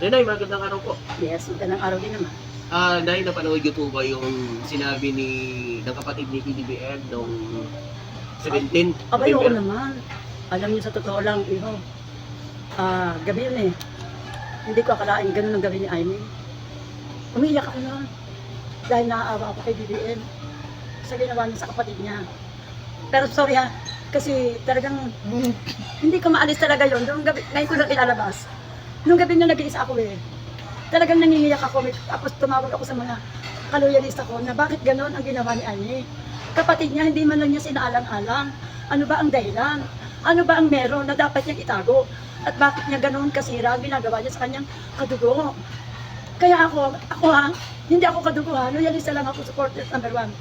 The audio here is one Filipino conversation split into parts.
Nanay, magandang araw po. Yes, magandang araw din naman. Ah, dahil napanood niyo po ba yung sinabi ni ng kapatid ni PBBM noong 17? Abay, oo November? naman. Alam niyo sa totoo lang, iho. Ah, gabi yun eh. Hindi ko akalain ganun ang gawin ni Amy. Umiyak ako noon. Dahil naaawa ako kay BBM sa ginawa niya sa kapatid niya. Pero sorry ha, kasi talagang hindi ko maalis talaga yon. Nung gabi, ngayon ko lang ilalabas. Nung gabi na nag-iisa ako eh. Talagang nangingiyak ako. Tapos tumawag ako sa mga kaloyalista ko na bakit ganon ang ginawa ni Amy. Kapatid niya, hindi man lang niya sinaalang-alang. Ano ba ang dahilan? Ano ba ang meron na dapat niyang itago? At bakit niya ganon kasira ang ginagawa niya sa kanyang kadugo? Kaya ako, ako ha, hindi ako kadugo ha, loyalista lang ako, supporter number one.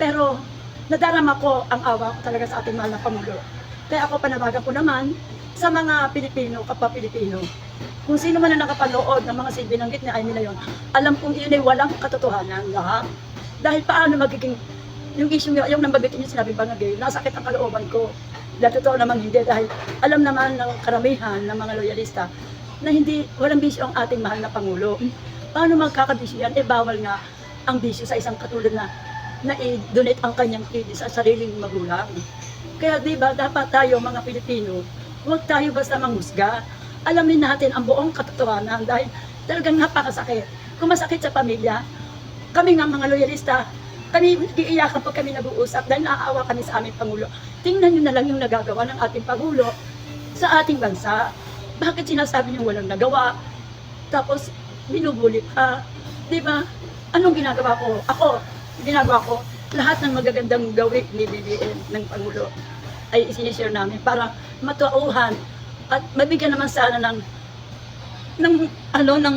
Pero nadarama ko ang awa ko talaga sa ating mahal na Pangulo. Kaya ako panawagan ko naman sa mga Pilipino, kapwa Pilipino, kung sino man ang nakapanood ng mga binanggit ni Amy na yun, alam kong yun ay walang katotohanan lahat. Dahil paano magiging, yung issue nga, yung nambabitin niya sinabi ba nga gay, nasakit ang kalooban ko. Dahil totoo naman hindi, dahil alam naman ng karamihan ng mga loyalista na hindi, walang bisyo ang ating mahal na Pangulo. Paano magkakabisyo yan? Eh, bawal nga ang bisyo sa isang katulad na na i-donate ang kanyang kidney sa sariling magulang. Kaya di ba dapat tayo mga Pilipino, huwag tayo basta manghusga. Alamin natin ang buong katotohanan dahil talagang napakasakit. Kung masakit sa pamilya, kami nga mga loyalista, kami nag-iiyakan pag kami nag-uusap dahil naaawa kami sa aming Pangulo. Tingnan nyo na lang yung nagagawa ng ating Pangulo sa ating bansa. Bakit sinasabi niyo walang nagawa? Tapos, binubuli pa. Di ba? Anong ginagawa ko? Ako, ginagawa ko, lahat ng magagandang gawin ni BBM ng Pangulo ay isinishare namin para matuauhan at mabigyan naman sana ng ng ano ng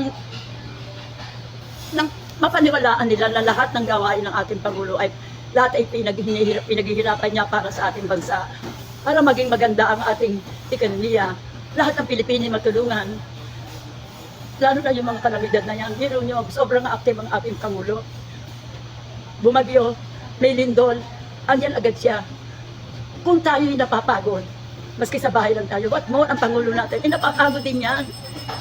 ng mapaniwalaan nila na lahat ng gawain ng ating Pangulo ay lahat ay pinaghihirap, pinaghihirapan niya para sa ating bansa para maging maganda ang ating ekonomiya. Lahat ng Pilipino matulungan. Lalo na yung mga kalamidad na yan. Hero nyo, sobrang active ang ating Pangulo. Bumagyo, may lindol, andyan agad siya. Kung tayo'y napapagod, maski sa bahay lang tayo, what more ang Pangulo natin, eh napapagod din yan.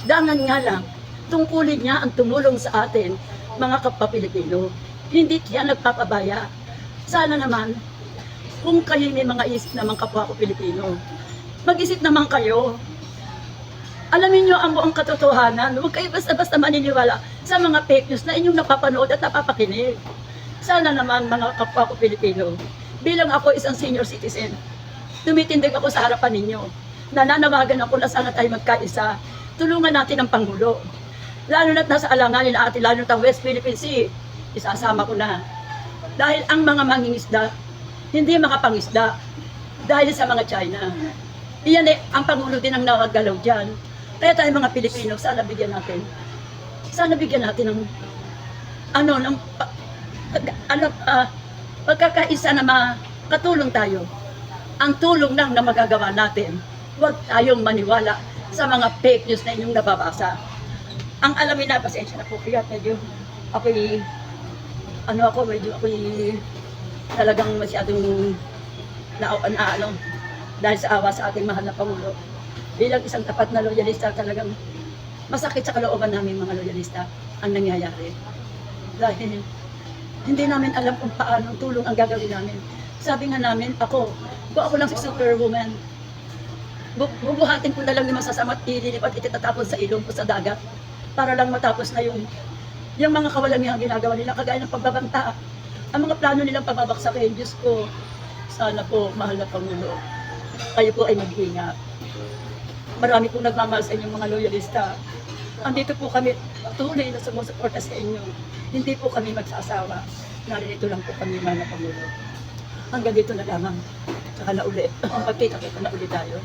Dangan nga lang, tungkulin niya ang tumulong sa atin, mga kapwa Pilipino. Hindi siya nagpapabaya. Sana naman, kung kayo may mga isip naman kapwa ko Pilipino, mag-isip naman kayo. Alamin nyo ang buong katotohanan. Huwag kayo basta-basta maniniwala sa mga fake news na inyong napapanood at napapakinig. Sana naman mga kapwa ko Pilipino, bilang ako isang senior citizen, tumitindig ako sa harapan ninyo. Nananawagan ako na sana tayo magkaisa. Tulungan natin ang Pangulo. Lalo na't nasa alanganin na atin, lalo na't West Philippine Sea, isasama ko na. Dahil ang mga mangingisda, hindi makapangisda dahil sa mga China. Iyan eh, ang Pangulo din ang nakagalaw dyan. Kaya tayo mga Pilipino, sana bigyan natin. Sana bigyan natin ng ano, ng pag- ano, ah, pagkakaisa na makatulong tayo. Ang tulong lang na magagawa natin, huwag tayong maniwala sa mga fake news na inyong nababasa. Ang alamin na, pasensya na po, kaya medyo ako'y, ano ako, medyo ako'y talagang masyadong na, na ano, dahil sa awa sa ating mahal na Pangulo. Bilang isang tapat na loyalista, talagang masakit sa kalooban namin mga loyalista ang nangyayari. Dahil hindi namin alam kung paano tulong ang gagawin namin. Sabi nga namin, ako, kung ako lang si superwoman, bu- bubuhatin ko na lang yung masasama at ililip at ititatapon sa ilong ko sa dagat para lang matapos na yung yung mga kawalamihang ginagawa nila kagaya ng pagbabanta. Ang mga plano nilang pababaksakin, Diyos ko, sana po, mahal na Pangulo, kayo po ay mag-ingat. Marami pong nagmamahal sa inyong mga loyalista. Andito po kami tuloy na sumusuporta sa inyo. Hindi po kami magsasawa. Naririto lang po kami, na Pangulo. Hanggang dito na lamang. Saka na uli. Pagkita-kita na uli tayo.